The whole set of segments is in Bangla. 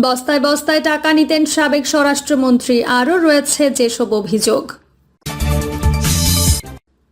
বস্তায় বস্তায় টাকা নিতেন সাবেক স্বরাষ্ট্রমন্ত্রী। আরও রয়েছে যেসব অভিযোগ।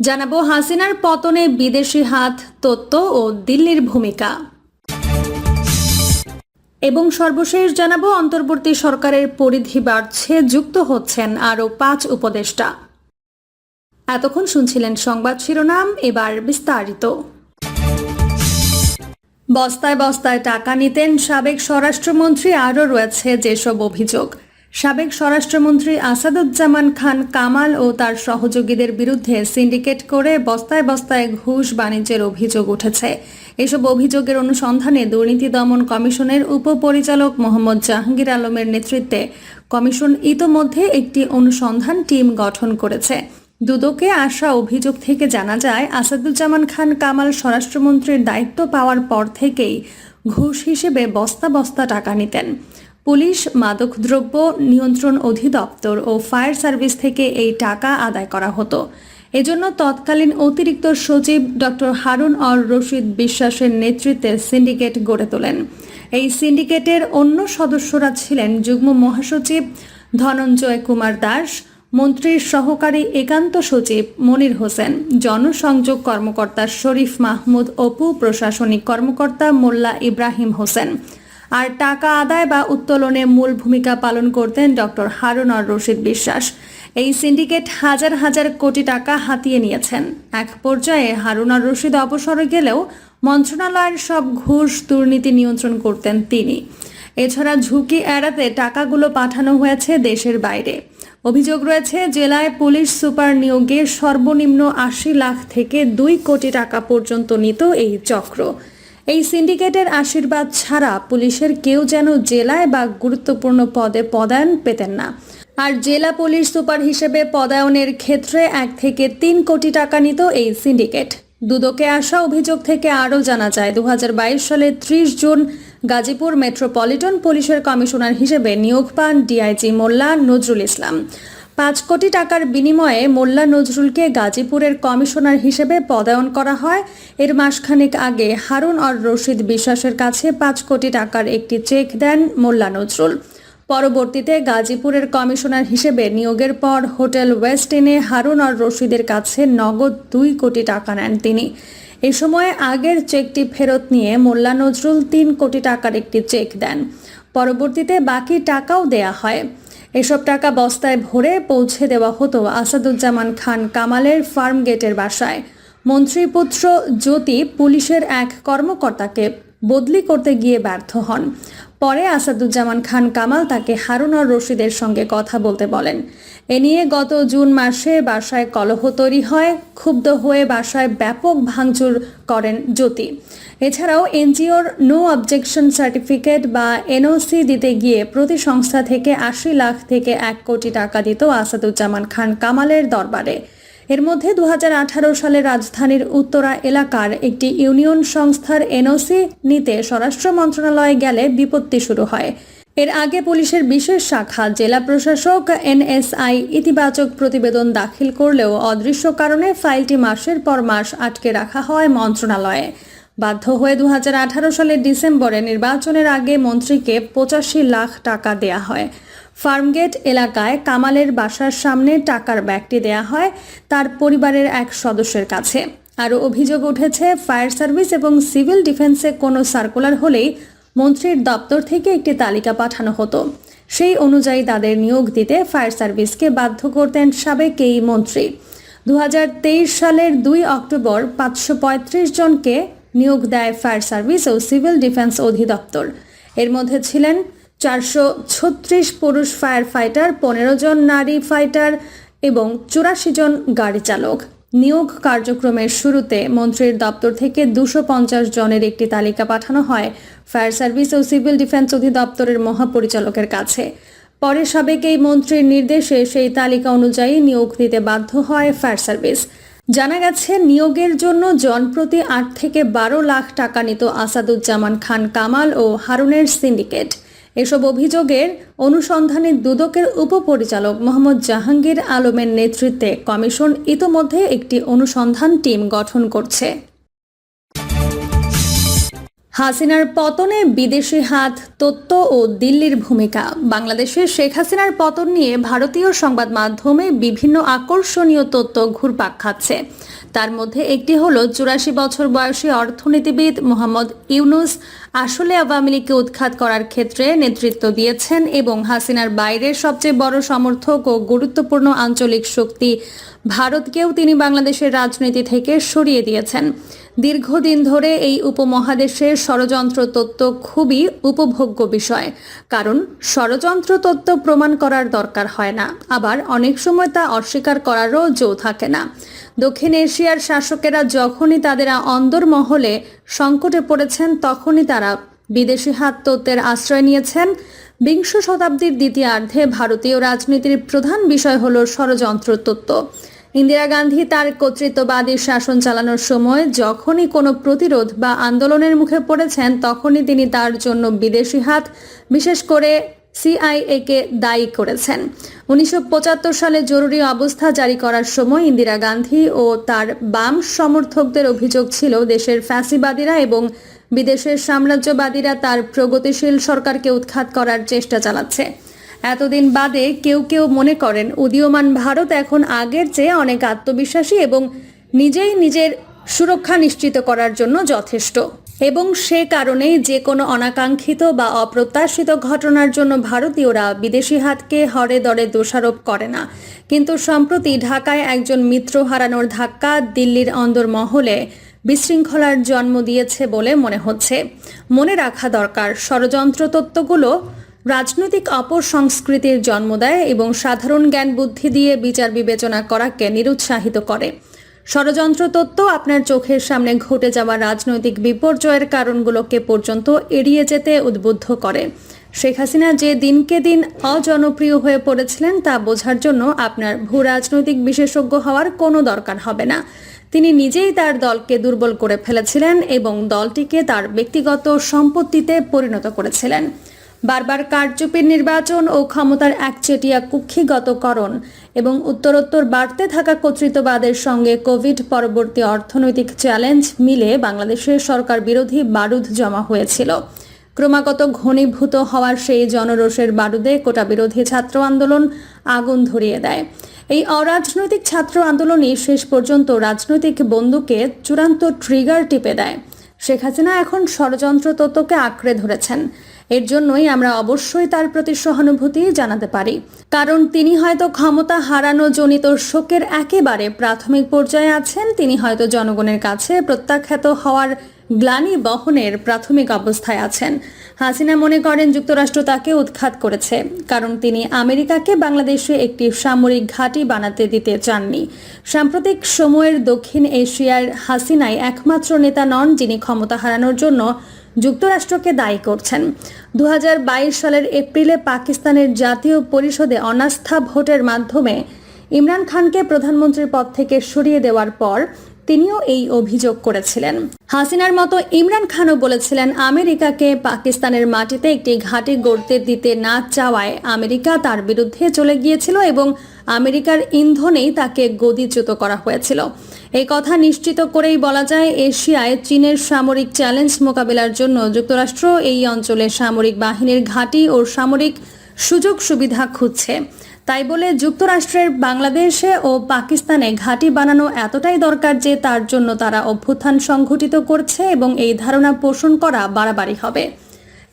জানাব হাসিনার পতনে বিদেশি হাত, তত্ত্ব ও দিল্লির ভূমিকা। এবং সর্বশেষ জানাব, অন্তর্বর্তী সরকারের পরিধি বাড়ছে, যুক্ত হচ্ছেন আরও পাঁচ উপদেষ্টা। এতক্ষণ শুনছিলেন সংবাদ শিরোনাম, এবার বিস্তারিত। বস্তায় বস্তায় টাকা নিতেন সাবেক স্বরাষ্ট্রমন্ত্রী, আরও রয়েছে যেসব অভিযোগ। সাবেক স্বরাষ্ট্রমন্ত্রী আসাদুজ্জামান খান কামাল ও তার সহযোগীদের বিরুদ্ধে সিন্ডিকেট করে বস্তায় বস্তায় ঘুষ বাণিজ্যের অভিযোগ উঠেছে। এসব অভিযোগের অনুসন্ধানে দুর্নীতি দমন কমিশনের উপপরিচালক মোহাম্মদ জাহাঙ্গীর আলমের নেতৃত্বে কমিশন ইতোমধ্যে একটি অনুসন্ধান টিম গঠন করেছে। দুদকে আসা অভিযোগ থেকে জানা যায়, আসাদুজ্জামান খান কামাল স্বরাষ্ট্রমন্ত্রীর দায়িত্ব পাওয়ার পর থেকেই ঘুষ হিসেবে বস্তা বস্তা টাকা নিতেন। পুলিশ, মাদকদ্রব্য নিয়ন্ত্রণ অধিদপ্তর ও ফায়ার সার্ভিস থেকে এই টাকা আদায় করা হতো। এজন্য তৎকালীন অতিরিক্ত সচিব ডক্টর হারুন অর রশিদ বিশ্বাসের নেতৃত্বে সিন্ডিকেট গড়ে তোলেন। এই সিন্ডিকেটের অন্য সদস্যরা ছিলেন যুগ্ম মহাসচিব ধনঞ্জয় কুমার দাস মন্ত্রীর সহকারী একান্ত সচিব মনির হোসেন, জনসংযোগ কর্মকর্তা শরীফ মাহমুদ অপু প্রশাসনিক কর্মকর্তা মোল্লা ইব্রাহিম হোসেন। আর টাকা আদায় বা উত্তোলনে মূল ভূমিকা পালন করতেন ডক্টর হারুন আর রশিদ বিশ্বাস। এই সিন্ডিকেট হাজার হাজার কোটি টাকা হাতিয়ে নিয়েছেন। এক পর্যায়ে হারুন আর রশিদ অবসরে গেলেও মন্ত্রণালয়ের সব ঘুষ দুর্নীতি নিয়ন্ত্রণ করতেন তিনি। এছাড়া ঝুঁকি এড়াতে টাকাগুলো পাঠানো হয়েছে দেশের বাইরে। অভিযোগ রয়েছে, জেলায় পুলিশ সুপার নিয়োগে সর্বনিম্ন আশি লাখ থেকে দুই কোটি টাকা পর্যন্ত নিত এই চক্র। এই সিন্ডিকেটের আশীর্বাদ ছাড়া পুলিশের কেউ যেন জেলায় বা গুরুত্বপূর্ণ পদে পদায়ন পেতেন না। আর জেলা পুলিশ সুপার হিসেবে পদায়নের ক্ষেত্রে এক থেকে তিন কোটি টাকা নিত এই সিন্ডিকেট। দুদকে আসা অভিযোগ থেকে আরও জানা যায় দু সালে ত্রিশ জুন গাজীপুর মেট্রোপলিটন পুলিশের কমিশনার হিসেবে নিয়োগ পান ডিআইজি মোল্লা নজরুল ইসলাম। পাঁচ কোটি টাকার বিনিময়ে মোল্লা নজরুলকে গাজীপুরের কমিশনার হিসেবে পদায়ন করা হয়। এর মাসখানেক আগে হারুন অর রশিদ বিশ্বাসের কাছে পাঁচ কোটি টাকার একটি চেক দেন মোল্লা নজরুল। পরবর্তীতে গাজীপুরের কমিশনার হিসেবে নিয়োগের পর হোটেল ওয়েস্ট ইনে হারুন অর রশিদের কাছে নগদ দুই কোটি টাকা নেন তিনি। এ সময় আগের চেকটি ফেরত নিয়ে মোল্লা নজরুল তিন কোটি টাকার একটি চেক দেন। পরবর্তীতে বাকি টাকাও দেয়া হয়। এসব টাকা বস্তায় ভরে পৌঁছে দেওয়া হতো আসাদুজ্জামান খান কামালের ফার্ম গেটের বাসায়। মন্ত্রীপুত্র জ্যোতি পুলিশের এক কর্মকর্তাকে বদলি করতে গিয়ে ব্যর্থ হন। পরে আসাদুজ্জামান খান কামাল তাকে হারুন আর রশিদের সঙ্গে কথা বলতে বলেন। এ নিয়ে গত জুন মাসে বাসায় কলহ তৈরি হয়, ক্ষুব্ধ হয়ে বাসায় ব্যাপক ভাঙচুর করেন জ্যোতি। এছাড়াও এনজিওর নো অবজেকশন সার্টিফিকেট বা এনওসি দিতে গিয়ে প্রতি সংস্থা থেকে আশি লাখ থেকে এক কোটি টাকা দিত আসাদুজ্জামান খান কামালের দরবারে। এর মধ্যে দু হাজার আঠারো সালে রাজধানীর উত্তরা এলাকার একটি ইউনিয়ন সংস্থার এনওসি নিতে স্বরাষ্ট্র মন্ত্রণালয়ে গেলে বিপত্তি শুরু হয়। এর আগে পুলিশের বিশেষ শাখা জেলা প্রশাসক, এনএসআই ইতিবাচক প্রতিবেদন দাখিল করলেও অদৃশ্য কারণে ফাইলটি মাসের পর মাস আটকে রাখা হয় মন্ত্রণালয়ে। বাধ্য হয়ে দু হাজার আঠারো সালের ডিসেম্বরে নির্বাচনের আগে মন্ত্রীকে পঁচাশি লাখ টাকা দেয়া হয়। ফার্মগেট এলাকায় কামালের বাসার সামনে টাকার ব্যাগটি দেয়া হয় তার পরিবারের এক সদস্যের কাছে। আরও অভিযোগ উঠেছে, ফায়ার সার্ভিস এবং সিভিল ডিফেন্সে কোনো সার্কুলার হলেই মন্ত্রীর দপ্তর থেকে একটি তালিকা পাঠানো হতো। সেই অনুযায়ী তাদের নিয়োগ দিতে ফায়ার সার্ভিসকে বাধ্য করতেন সাবেক এই মন্ত্রী। দু হাজার তেইশ সালের দুই অক্টোবর পাঁচশো পঁয়ত্রিশ জনকে নিয়োগ দেয় ফায়ার সার্ভিস ও সিভিল ডিফেন্স অধিদপ্তর। এর মধ্যে ছিলেন চারশো ছত্রিশ পুরুষ ফায়ার ফাইটার, পনেরো জন নারী ফাইটার এবং চুরাশি জন গাড়ি চালক। নিয়োগ কার্যক্রমের শুরুতে মন্ত্রীর দপ্তর থেকে দুশো জনের একটি তালিকা পাঠানো হয় ফায়ার সার্ভিস ও সিভিল ডিফেন্স অধিদপ্তরের মহাপরিচালকের কাছে। পরে সাবেক এই মন্ত্রীর নির্দেশে সেই তালিকা অনুযায়ী নিয়োগ দিতে বাধ্য হয় ফায়ার সার্ভিস। জানা গেছে, নিয়োগের জন্য জনপ্রতি আট থেকে বারো লাখ টাকা নিত আসাদুজ্জামান খান কামাল ও হারুনের সিন্ডিকেট। এসব অভিযোগের অনুসন্ধানে দুদকের উপপরিচালক মোহাম্মদ জাহাঙ্গীর আলমের নেতৃত্বে কমিশন ইতোমধ্যে একটি অনুসন্ধান টিম গঠন করছে। হাসিনার পতনে বিদেশি হাত তত্ত্ব ও দিল্লির ভূমিকা। বাংলাদেশে শেখ হাসিনার পতন নিয়ে ভারতীয় সংবাদ মাধ্যমে বিভিন্ন আকর্ষণীয় তথ্য ঘুরপাক খাচ্ছে। তার মধ্যে একটি হল চুরাশি বছর বয়সী অর্থনীতিবিদ মোহাম্মদ ইউনুস আসলে আওয়ামী লীগকে উৎখাত করার ক্ষেত্রে নেতৃত্ব দিয়েছেন এবং হাসিনার বাইরের সবচেয়ে বড় সমর্থক ও গুরুত্বপূর্ণ আঞ্চলিক শক্তি ভারতকেও তিনি বাংলাদেশের রাজনীতি থেকে সরিয়ে দিয়েছেন। দীর্ঘদিন ধরে এই উপমহাদেশের ষড়যন্ত্র তত্ত্ব খুবই উপভোগ্য বিষয়। কারণ ষড়যন্ত্র তত্ত্ব প্রমাণ করার দরকার হয় না। আবার অনেক সময় তা অস্বীকার করারও জো থাকে না। দক্ষিণ এশিয়ার শাসকেরা যখনই তাদের অন্দরমহলে সংকটে পড়েছেন, তখনই তারা বিদেশি হাত তত্ত্বের আশ্রয় নিয়েছেন। বিংশ শতাব্দীর দ্বিতীয়ার্ধে ভারতীয় রাজনীতির প্রধান বিষয় হল ষড়যন্ত্র তত্ত্ব। ইন্দিরা গান্ধী তার কর্তৃত্ববাদী শাসন চালানোর সময় যখনই কোনো প্রতিরোধ বা আন্দোলনের মুখে পড়েছেন, তখনই তিনি তার জন্য বিদেশি হাত, বিশেষ করে সিআইএকে দায়ী করেছেন। উনিশশো পঁচাত্তর সালে জরুরি অবস্থা জারি করার সময় ইন্দিরা গান্ধী ও তার বাম সমর্থকদের অভিযোগ ছিল, দেশের ফ্যাসিবাদীরা এবং বিদেশের সাম্রাজ্যবাদীরা তার প্রগতিশীল সরকারকে উৎখাত করার চেষ্টা চালাচ্ছে। এতদিন বাদে কেউ কেউ মনে করেন, উদীয়মান ভারত এখন আগের চেয়ে অনেক আত্মবিশ্বাসী এবং নিজেই নিজের সুরক্ষা নিশ্চিত করার জন্য যথেষ্ট। এবং সে কারণেই যে কোনো অনাকাঙ্ক্ষিত বা অপ্রত্যাশিত ঘটনার জন্য ভারতীয়রা বিদেশি হাতকে হরে দরে দোষারোপ করে না। কিন্তু সম্প্রতি ঢাকায় একজন মিত্র হারানোর ধাক্কা দিল্লির অন্দরমহলে বিশৃঙ্খলার জন্ম দিয়েছে বলে মনে হচ্ছে। মনে রাখা দরকার, ষড়যন্ত্র তত্ত্বগুলো রাজনৈতিক অপসংস্কৃতির জন্ম দেয় এবং সাধারণ জ্ঞান বুদ্ধি দিয়ে বিচার বিবেচনা করাকে নিরুৎসাহিত করে। ষড়যন্ত্র তত্ত্ব আপনার চোখের সামনে ঘটে যাওয়া রাজনৈতিক বিপর্যয়ের কারণগুলোকে পর্যন্ত এড়িয়ে যেতে উদ্বুদ্ধ করে। শেখ হাসিনা যে দিনকে দিন অজনপ্রিয় হয়ে পড়েছিলেন তা বোঝার জন্য আপনার ভূ রাজনৈতিক বিশেষজ্ঞ হওয়ার কোনো দরকার হবে না। তিনি নিজেই তার দলকে দুর্বল করে ফেলেছিলেন এবং দলটিকে তার ব্যক্তিগত সম্পত্তিতে পরিণত করেছিলেন। বারবার কারচুপির নির্বাচন ও ক্ষমতার একচেটিয়া কুক্ষিগতকরণ এবং উত্তরোত্তর বাড়তে থাকা কর্তৃত্ববাদের সঙ্গে কোভিড পরবর্তী অর্থনৈতিক চ্যালেঞ্জ মিলে বাংলাদেশের সরকার বিরোধী বারুদ জমা হয়েছিল। ক্রমাগত ঘনীভূত হওয়ার সেই জনরোষের বারুদে কোটা বিরোধী ছাত্র আন্দোলন আগুন ধরিয়ে দেয়। এই অরাজনৈতিক ছাত্র আন্দোলনই শেষ পর্যন্ত রাজনৈতিক বন্দুকে চূড়ান্ত ট্রিগার টিপে দেয়। শেখ হাসিনা এখন ষড়যন্ত্র তত্ত্বকে আঁকড়ে ধরেছেন। এর জন্যই আমরা অবশ্যই তার প্রতি সহানুভূতি জানাতে পারি। কারণ তিনি হয়তো ক্ষমতা হারানো জনিত শোকের একেবারে প্রাথমিক পর্যায়ে আছেন, তিনি হয়তো জনগণের কাছে প্রত্যাখ্যাত হওয়ার গ্লানি বহনের প্রাথমিক অবস্থায় আছেন। হাসিনা মনে করেন যুক্তরাষ্ট্র তাকে উৎখাত করেছে, কারণ তিনি আমেরিকাকে বাংলাদেশে একটি সামরিক ঘাঁটি বানাতে দিতে চাননি। সাম্প্রতিক সময়ের দক্ষিণ এশিয়ার হাসিনাই একমাত্র নেতা নন, যিনি ক্ষমতা হারানোর জন্য যুক্তরাষ্ট্রকে দায়ী করছেন। দুহাজার বাইশ সালের এপ্রিলে পাকিস্তানের জাতীয় পরিষদে অনাস্থা ভোটের মাধ্যমে ইমরান খানকে প্রধানমন্ত্রীর পদ থেকে সরিয়ে দেওয়ার পর তিনিও এই অভিযোগ করেছিলেন। হাসিনার মতো ইমরান খানও বলেছিলেন, আমেরিকাকে পাকিস্তানের মাটিতে একটি ঘাঁটি গড়তে দিতে না চাওয়ায় আমেরিকা তার বিরুদ্ধে চলে গিয়েছিল এবং আমেরিকার ইন্ধনেই তাকে গদিচ্যুত করা হয়েছিল। এই কথা নিশ্চিত করেই বলা যায়, এশিয়ায় চীনের সামরিক চ্যালেঞ্জ মোকাবিলার জন্য যুক্তরাষ্ট্র এই অঞ্চলে সামরিক বাহিনীর ঘাঁটি ও সামরিক সুযোগ সুবিধা খুঁজছে। তাই বলে যুক্তরাষ্ট্রের বাংলাদেশে ও পাকিস্তানে ঘাঁটি বানানো এতটাই দরকার যে তার জন্য তারা অভ্যুত্থান সংঘটিত করছে এবং এই ধারণা পোষণ করা বাড়াবাড়ি হবে।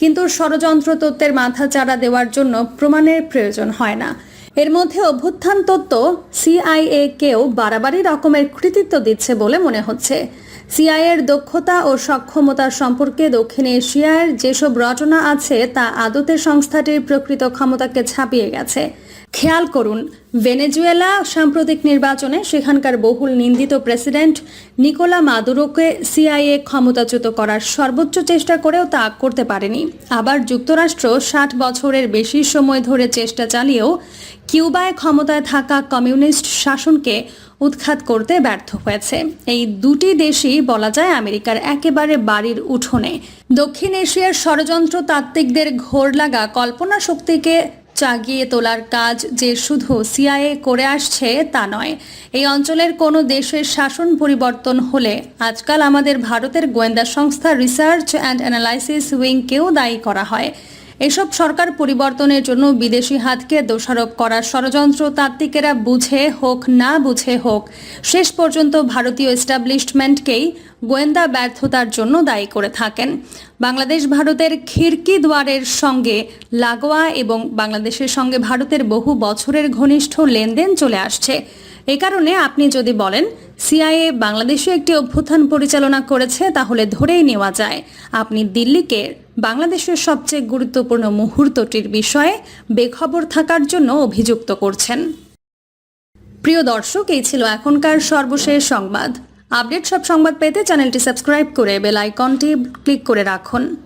কিন্তু ষড়যন্ত্র তত্ত্বের মাথা চাড়া দেওয়ার জন্য প্রমাণের প্রয়োজন হয় না। এর মধ্যে অভ্যুত্থান তত্ত্ব সিআইএ কেও বাড়াবাড়ি রকমের কৃতিত্ব দিচ্ছে বলে মনে হচ্ছে। সিআইয়ের দক্ষতা ও সক্ষমতা সম্পর্কে দক্ষিণ এশিয়ার যেসব রচনা আছে, তা আদতে সংস্থাটির প্রকৃত ক্ষমতাকে ছাপিয়ে গেছে। খেয়াল করুন, ভেনেজুয়েলা সাম্প্রতিক নির্বাচনে সেখানকার বহুল নিন্দিত প্রেসিডেন্ট নিকোলা মাদুরোকে সিআইএ ক্ষমতাচ্যুত করার সর্বোচ্চ চেষ্টা করেও তা করতে পারেনি। আবার যুক্তরাষ্ট্র ষাট বছরের বেশি সময় ধরে চেষ্টা চালিয়েও কিউবায় ক্ষমতায় থাকা কমিউনিস্ট শাসনকে উৎখাত করতে ব্যর্থ হয়েছে। এই দুটি দেশই বলা যায় আমেরিকার একেবারে বাড়ির উঠোনে। দক্ষিণ এশিয়ার ষড়যন্ত্র তাত্ত্বিকদের ঘোর লাগা কল্পনা শক্তিকে চাগিয়ে তোলার কাজ যে শুধু সিআইএ করে আসছে তা নয়, এই অঞ্চলের কোনো দেশের শাসন পরিবর্তন হলে আজকাল আমাদের ভারতের গোয়েন্দা সংস্থা রিসার্চ অ্যান্ড অ্যানালাইসিস উইংকেও দায়ী করা হয়। এসব সরকার পরিবর্তনের জন্য বিদেশি হাতকে দোষারোপ করার ষড়যন্ত্র তাত্ত্বিকেরা বুঝে হোক না বুঝে হোক, শেষ পর্যন্ত ভারতীয় এস্টাবলিশমেন্টকেই গোয়েন্দা ব্যর্থতার জন্য দায়ী করে থাকেন। বাংলাদেশ ভারতের খিড়কি দুয়ারের সঙ্গে লাগোয়া এবং বাংলাদেশের সঙ্গে ভারতের বহু বছরের ঘনিষ্ঠ লেনদেন চলে আসছে। এ কারণে আপনি যদি বলেন, সিআইএ বাংলাদেশে একটি অভ্যুত্থান পরিচালনা করেছে, তাহলে ধরেই নেওয়া যায়, আপনি দিল্লিকে বাংলাদেশের সবচেয়ে গুরুত্বপূর্ণ মুহূর্তটির বিষয়ে বেখবর থাকার জন্য অভিযুক্ত করছেন। প্রিয় দর্শক, এই ছিল এখনকার সর্বশেষ সংবাদ। আপডেট সব সংবাদ পেতে চ্যানেলটি সাবস্ক্রাইব করে বেল আইকনটি ক্লিক করে রাখুন।